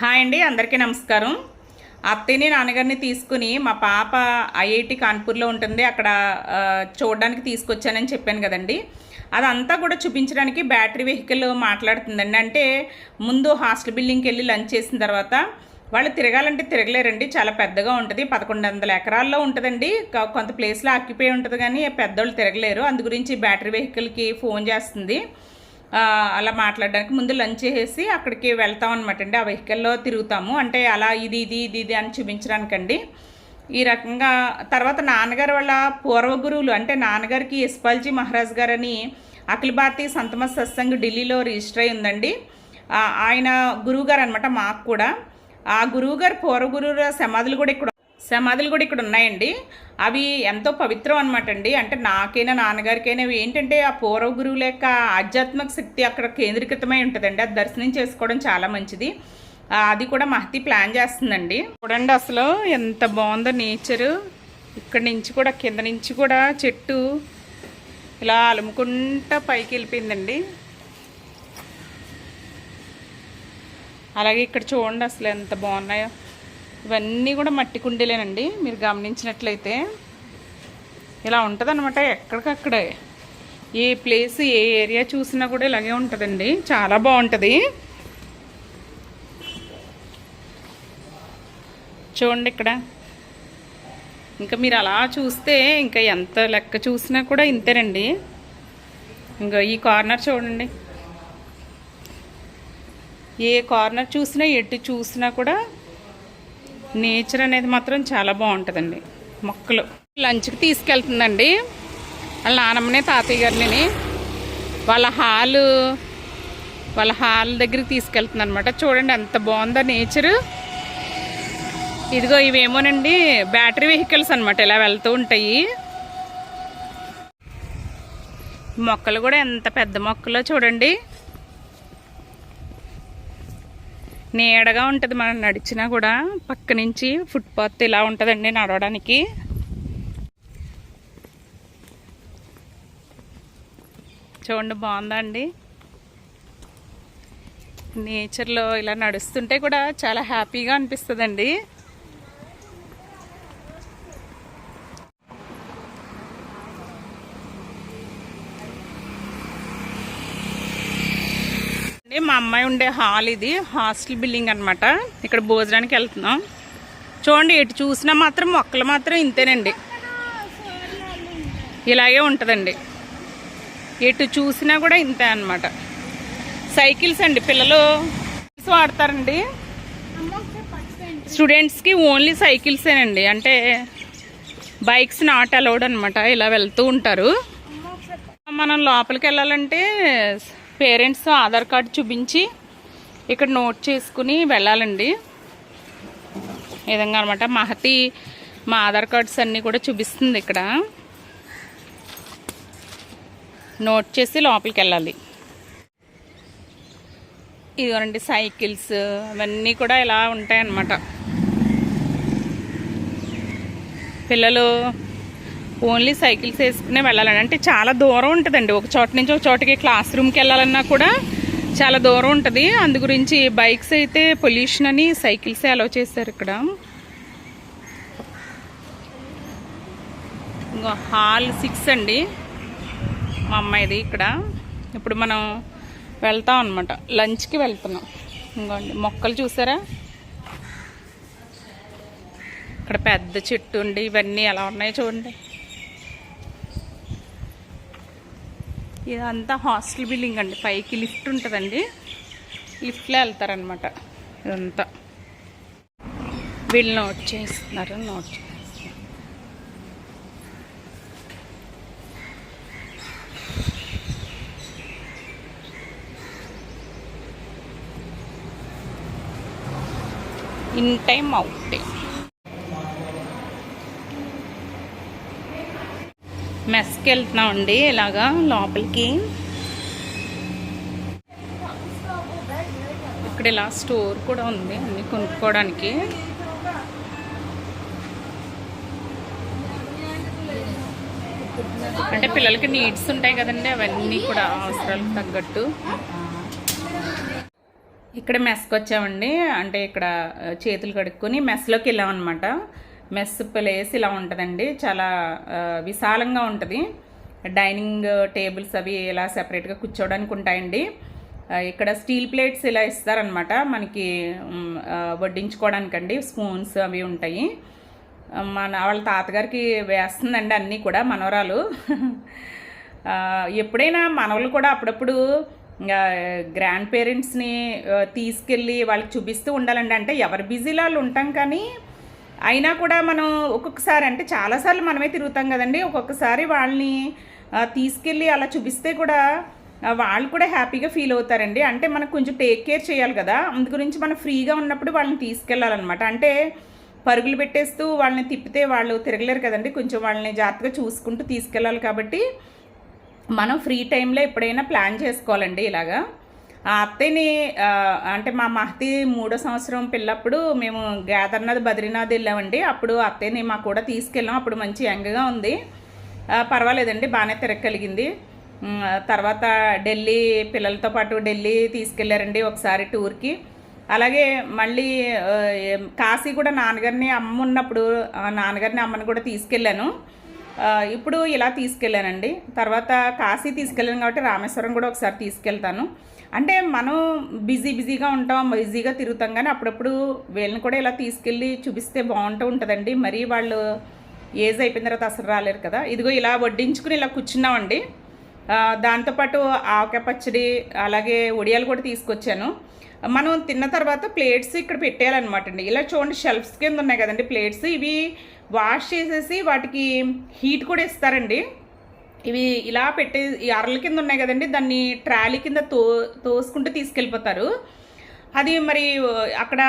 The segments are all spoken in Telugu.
హాయ్ అండి అందరికీ నమస్కారం. అత్తయ్యని నాన్నగారిని తీసుకుని మా పాప ఐఐటి కాన్పూర్లో ఉంటుంది. అక్కడ చూడడానికి తీసుకొచ్చానని చెప్పాను కదండి. అదంతా కూడా చూపించడానికి బ్యాటరీ వెహికల్ మాట్లాడుతుందండి. అంటే ముందు హాస్టల్ బిల్డింగ్కి వెళ్ళి లంచ్ చేసిన తర్వాత వాళ్ళు తిరగాలంటే తిరగలేరండి. చాలా పెద్దగా ఉంటుంది. పదకొండు వందల ఎకరాల్లో ఉంటుందండి. కొంత ప్లేస్లో ఆక్యుపై ఉంటుంది కానీ పెద్దోళ్ళు తిరగలేరు. అందు గురించి బ్యాటరీ వెహికల్కి ఫోన్ చేస్తుంది. అలా మాట్లాడడానికి ముందు లంచ్ చేసి అక్కడికి వెళ్తాం అనమాట అండి. ఆ వెహికల్లో తిరుగుతాము. అంటే అలా ఇది ఇది ఇది ఇది అని చూపించడానికండి. ఈ రకంగా తర్వాత నాన్నగారు వాళ్ళ పూర్వ గురువులు అంటే నాన్నగారికి ఇస్పాల్జీ మహారాజ్ గారని అఖిల భారతీయ సంతమ సత్సంగ్ ఢిల్లీలో రిజిస్టర్ అయి ఉందండి. ఆయన గురువు గారు అనమాట మాకు కూడా. ఆ గురువుగారు పూర్వ గురువుల సమాధులు కూడా ఇక్కడ సమాధులు కూడా ఇక్కడ ఉన్నాయండి. అవి ఎంతో పవిత్రం అనమాట అండి అంటే నాకైనా నాన్నగారికైనా ఇవి ఏంటంటే ఆ పూర్వ గురువుల యొక్క ఆధ్యాత్మిక శక్తి అక్కడ కేంద్రీకృతమై ఉంటుందండి. అది దర్శనం చేసుకోవడం చాలా మంచిది. అది కూడా మహతి ప్లాన్ చేస్తుందండి. చూడండి అసలు ఎంత బాగుందో నేచరు. ఇక్కడ నుంచి కూడా కింద నుంచి కూడా చెట్టు ఇలా అలుముకుంటా పైకి వెళ్ళిపోయిందండి. అలాగే ఇక్కడ చూడండి అసలు ఎంత బాగున్నాయో. ఇవన్నీ కూడా మట్టి కుండీలేనండి. మీరు గమనించినట్లయితే ఇలా ఉంటుందన్నమాట ఎక్కడికక్కడే. ఏ ప్లేస్ ఏ ఏరియా చూసినా కూడా ఇలాగే ఉంటుందండి. చాలా బాగుంటుంది. చూడండి ఇక్కడ. ఇంకా మీరు అలా చూస్తే ఇంకా ఎంత లెక్క చూసినా కూడా ఇంతేనండి. ఇంకా ఈ కార్నర్ చూడండి. ఏ కార్నర్ చూసినా ఎటు చూసినా కూడా నేచర్ అనేది మాత్రం చాలా బాగుంటుందండి. మొక్కలు. లంచ్కి తీసుకెళ్తుందండి. వాళ్ళ నానమ్మనే తాతయ్య గారిని. వాళ్ళ హాలు వాళ్ళ హాల్ దగ్గరికి తీసుకెళ్తుంది అనమాట చూడండి ఎంత బాగుందో నేచరు. ఇదిగో ఇవేమోనండి బ్యాటరీ వెహికల్స్ అనమాట ఇలా వెళ్తూ ఉంటాయి. మొక్కలు కూడా ఎంత పెద్ద మొక్కలో చూడండి. నీడగా ఉంటుంది మనం నడిచినా కూడా పక్క నుంచి ఫుట్పాత్ ఇలా ఉంటుందండి నడవడానికి. చూడండి బాగుందా అండి? నేచర్లో ఇలా నడుస్తుంటే కూడా చాలా హ్యాపీగా అనిపిస్తుందండి. మా అమ్మాయి ఉండే హాల్ ఇది. హాస్టల్ బిల్డింగ్ అనమాట ఇక్కడ భోజనానికి వెళ్తున్నాం. చూడండి ఎటు చూసినా మాత్రం మొక్కలు మాత్రం ఇంతేనండి. ఇలాగే ఉంటుందండి. ఎటు చూసినా కూడా ఇంతే అన్నమాట. సైకిల్స్ అండి. పిల్లలు వాడతారండి. స్టూడెంట్స్కి ఓన్లీ సైకిల్సేనండి. అంటే బైక్స్ నాట్ అలౌడ్ అనమాట ఇలా వెళ్తూ ఉంటారు. మనం లోపలికి వెళ్ళాలంటే పేరెంట్స్ ఆధార్ కార్డు చూపించి ఇక్కడ నోట్ చేసుకుని వెళ్ళాలండి. ఈ విధంగా అనమాట మహతి మా ఆధార్ కార్డ్స్ అన్నీ కూడా చూపిస్తుంది ఇక్కడ. నోట్ చేసి లోపలికి వెళ్ళాలి. ఇదిగోనండి సైకిల్స్ అవన్నీ కూడా ఇలా ఉంటాయన్నమాట. పిల్లలు ఓన్లీ సైకిల్స్ వేసుకునే వెళ్ళాలని. అంటే చాలా దూరం ఉంటుందండి. ఒక చోట నుంచి ఒక చోటకి క్లాస్ రూమ్కి వెళ్ళాలన్నా కూడా చాలా దూరం ఉంటుంది. అందు గురించి బైక్స్ అయితే పొల్యూషన్ అని సైకిల్సే అలౌ చేస్తారు ఇక్కడ. ఇంకో హాల్ సిక్స్ అండి. మా అమ్మాయిది ఇక్కడ. ఇప్పుడు మనం వెళ్తాం అనమాట లంచ్కి వెళ్తున్నాం. ఇంకోండి మొక్కలు చూసారా? ఇక్కడ పెద్ద చెట్టు ఉండి ఇవన్నీ ఎలా ఉన్నాయో చూడండి. ఇదంతా హాస్టల్ బిల్డింగ్ అండి. పైకి లిఫ్ట్ ఉంటుందండి. లిఫ్ట్లో వెళ్తారనమాట ఇదంతా. వీళ్ళు నోట్ చేస్తున్నారు నోట్ చేస్తున్నారు. In time out. టైం మెస్కి వెళ్తున్నామండి ఇలాగా లోపలికి. ఇక్కడ ఇలా స్టోర్ కూడా ఉంది అన్ని కొనుక్కోవడానికి. అంటే పిల్లలకి నీడ్స్ ఉంటాయి కదండి అవన్నీ కూడా అవసరాలకు తగ్గట్టు. ఇక్కడ మెస్కి వచ్చామండి అంటే ఇక్కడ చేతులు కడుక్కొని మెస్లోకి వెళ్ళామన్నమాట. మెస్ ప్లేస్ ఇలా ఉంటుందండి. చాలా విశాలంగా ఉంటుంది. డైనింగ్ టేబుల్స్ అవి ఇలా సెపరేట్గా కూర్చోవడానికి ఉంటాయండి. ఇక్కడ స్టీల్ ప్లేట్స్ ఇలా ఇస్తారనమాట మనకి వడ్డించుకోవడానికండి. స్పూన్స్ అవి ఉంటాయి. మన వాళ్ళ తాతగారికి వేస్తుందండి అన్నీ కూడా మనవరాలు. ఎప్పుడైనా మనవలు కూడా అప్పుడప్పుడు గ్రాండ్ పేరెంట్స్ని తీసుకెళ్ళి వాళ్ళకి చూపిస్తూ ఉండాలండి. అంటే ఎవరి బిజీలో వాళ్ళు ఉంటాం కానీ అయినా కూడా మనం ఒక్కొక్కసారి అంటే చాలాసార్లు మనమే తిరుగుతాం కదండి. ఒక్కొక్కసారి వాళ్ళని తీసుకెళ్ళి అలా చూపిస్తే కూడా వాళ్ళు కూడా హ్యాపీగా ఫీల్ అవుతారండి. అంటే మనకు కొంచెం టేక్ కేర్ చేయాలి కదా. అందు గురించి మనం ఫ్రీగా ఉన్నప్పుడు వాళ్ళని తీసుకెళ్ళాలన్నమాట. అంటే పరుగులు పెట్టేస్తూ వాళ్ళని తిప్పితే వాళ్ళు తిరగలేరు కదండి. కొంచెం వాళ్ళని జాగ్రత్తగా చూసుకుంటూ తీసుకెళ్ళాలి కాబట్టి మనం ఫ్రీ టైంలో ఎప్పుడైనా ప్లాన్ చేసుకోవాలండి ఇలాగా. ఆ అత్తయ్యని అంటే మా మహతి మూడో సంవత్సరం పిల్లప్పుడు మేము కేదార్నాథ్ బద్రీనాథ్ వెళ్ళామండి. అప్పుడు అత్తయ్యని మా కూడా తీసుకెళ్ళాం. అప్పుడు మంచి యంగ్గా ఉంది. పర్వాలేదండి బాగానే తిరగలిగింది తర్వాత ఢిల్లీ పిల్లలతో పాటు ఢిల్లీ తీసుకెళ్ళారండి ఒకసారి టూర్కి. అలాగే మళ్ళీ కాశీ కూడా నాన్నగారిని అమ్మ ఉన్నప్పుడు నాన్నగారిని అమ్మని కూడా తీసుకెళ్ళాను. ఇప్పుడు ఇలా తీసుకెళ్ళానండి. తర్వాత కాశీ తీసుకెళ్ళాను కాబట్టి రామేశ్వరం కూడా ఒకసారి తీసుకెళ్తాను. అంటే మనం బిజీ బిజీగా ఉంటాం బిజీగా తిరుగుతాం కానీ అప్పుడప్పుడు వీళ్ళని కూడా ఇలా తీసుకెళ్ళి చూపిస్తే బాగుంటూ ఉంటుందండి. మరీ వాళ్ళు ఏజ్ అయిపోయిన తర్వాత అసలు రాలేరు కదా. ఇదిగో ఇలా వడ్డించుకుని ఇలా కూర్చున్నామండి. దాంతోపాటు ఆవకాయ పచ్చడి అలాగే ఒడియాలు కూడా తీసుకొచ్చాను. మనం తిన్న తర్వాత ప్లేట్స్ ఇక్కడ పెట్టేయాలన్నమాట అండి. ఇలా చూడండి షెల్ఫ్స్ కింద ఉన్నాయి కదండి ప్లేట్స్. ఇవి వాష్ చేసేసి వాటికి హీట్ కూడా ఇస్తారండి. ఇవి ఇలా పెట్టే ఈ అరల కింద ఉన్నాయి కదండి దాన్ని ట్రాలీ కింద తో తోసుకుంటూ తీసుకెళ్ళిపోతారు. అది మరి అక్కడ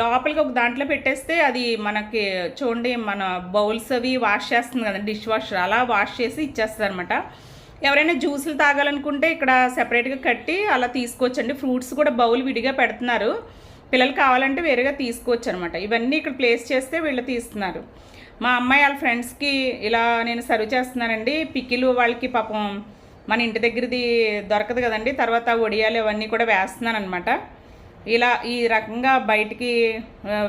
లోపలికి ఒక దాంట్లో పెట్టేస్తే అది మనకి చూడండి మన బౌల్స్ అవి వాష్ చేస్తుంది కదండి డిష్ వాషర్ అలా వాష్ చేసి ఇచ్చేస్తుంది అనమాట ఎవరైనా జ్యూసులు తాగాలనుకుంటే ఇక్కడ సెపరేట్గా కట్టి అలా తీసుకోవచ్చండి. ఫ్రూట్స్ కూడా బౌల్ విడిగా పెడుతున్నారు. పిల్లలు కావాలంటే వేరేగా తీసుకోవచ్చు అనమాట ఇవన్నీ ఇక్కడ ప్లేస్ చేస్తే వీళ్ళు తీస్తున్నారు. మా అమ్మాయి వాళ్ళ ఫ్రెండ్స్కి ఇలా నేను సర్వ్ చేస్తున్నానండి. పికిలు వాళ్ళకి పాపం మన ఇంటి దగ్గరది దొరకదు కదండి. తర్వాత వడియాలు ఇవన్నీ కూడా వేస్తున్నాను అనమాట ఇలా ఈ రకంగా బయటికి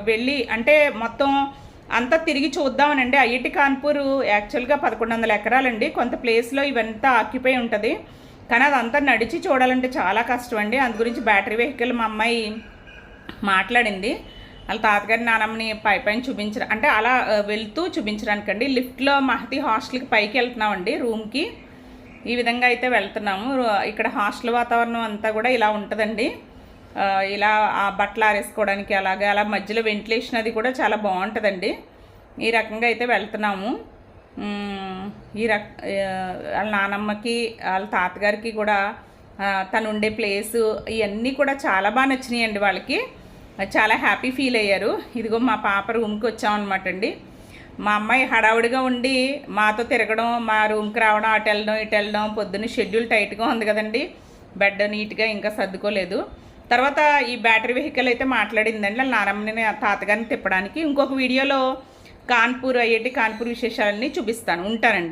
వెళ్ళి అంటే మొత్తం అంతా తిరిగి చూద్దామనండి. ఐఐటి కాన్పూర్ యాక్చువల్గా పదకొండు వందల ఎకరాలండి. కొంత ప్లేస్లో ఇవంతా ఆక్యుపై ఉంటుంది. కానీ అదంతా నడిచి చూడాలంటే చాలా కష్టం అండి అందు గురించి బ్యాటరీ వెహికల్ మా అమ్మాయి మాట్లాడింది. వాళ్ళ తాతగారి నానమ్మని పై పైన చూపించర అంటే అలా వెళ్తూ చూపించడానికండి. లిఫ్ట్లో మహతి హాస్టల్కి పైకి వెళ్తున్నామండి రూమ్కి. ఈ విధంగా అయితే వెళ్తున్నాము. ఇక్కడ హాస్టల్ వాతావరణం అంతా కూడా ఇలా ఉంటుందండి. ఇలా ఆ బట్టలు ఆరేసుకోవడానికి అలాగే అలా మధ్యలో వెంటిలేషన్ అది కూడా చాలా బాగుంటుందండి. ఈ రకంగా అయితే వెళ్తున్నాము. ఈ రక వాళ్ళ నానమ్మకి వాళ్ళ తాతగారికి కూడా తను ఉండే ప్లేసు ఇవన్నీ కూడా చాలా బాగా నచ్చినాయండి వాళ్ళకి. చాలా హ్యాపీ ఫీల్ అయ్యారు. ఇదిగో మా పాప రూమ్కి వచ్చామన్నమాట అండి మా అమ్మాయి హడావుడిగా ఉండి మాతో తిరగడం మా రూమ్కి రావడం అటు వెళ్ళడం ఇటు వెళ్ళడం పొద్దున్న షెడ్యూల్ టైట్గా ఉంది కదండి. బెడ్ నీట్గా ఇంకా సర్దుకోలేదు. తర్వాత ఈ బ్యాటరీ వెహికల్ అయితే మాట్లాడిందండి. వాళ్ళ నానమ్మని తాతగారిని తిప్పడానికి. ఇంకొక వీడియోలో కాన్పూర్ ఐఐటి కాన్పూర్ విశేషాలన్నీ చూపిస్తాను. ఉంటానండి.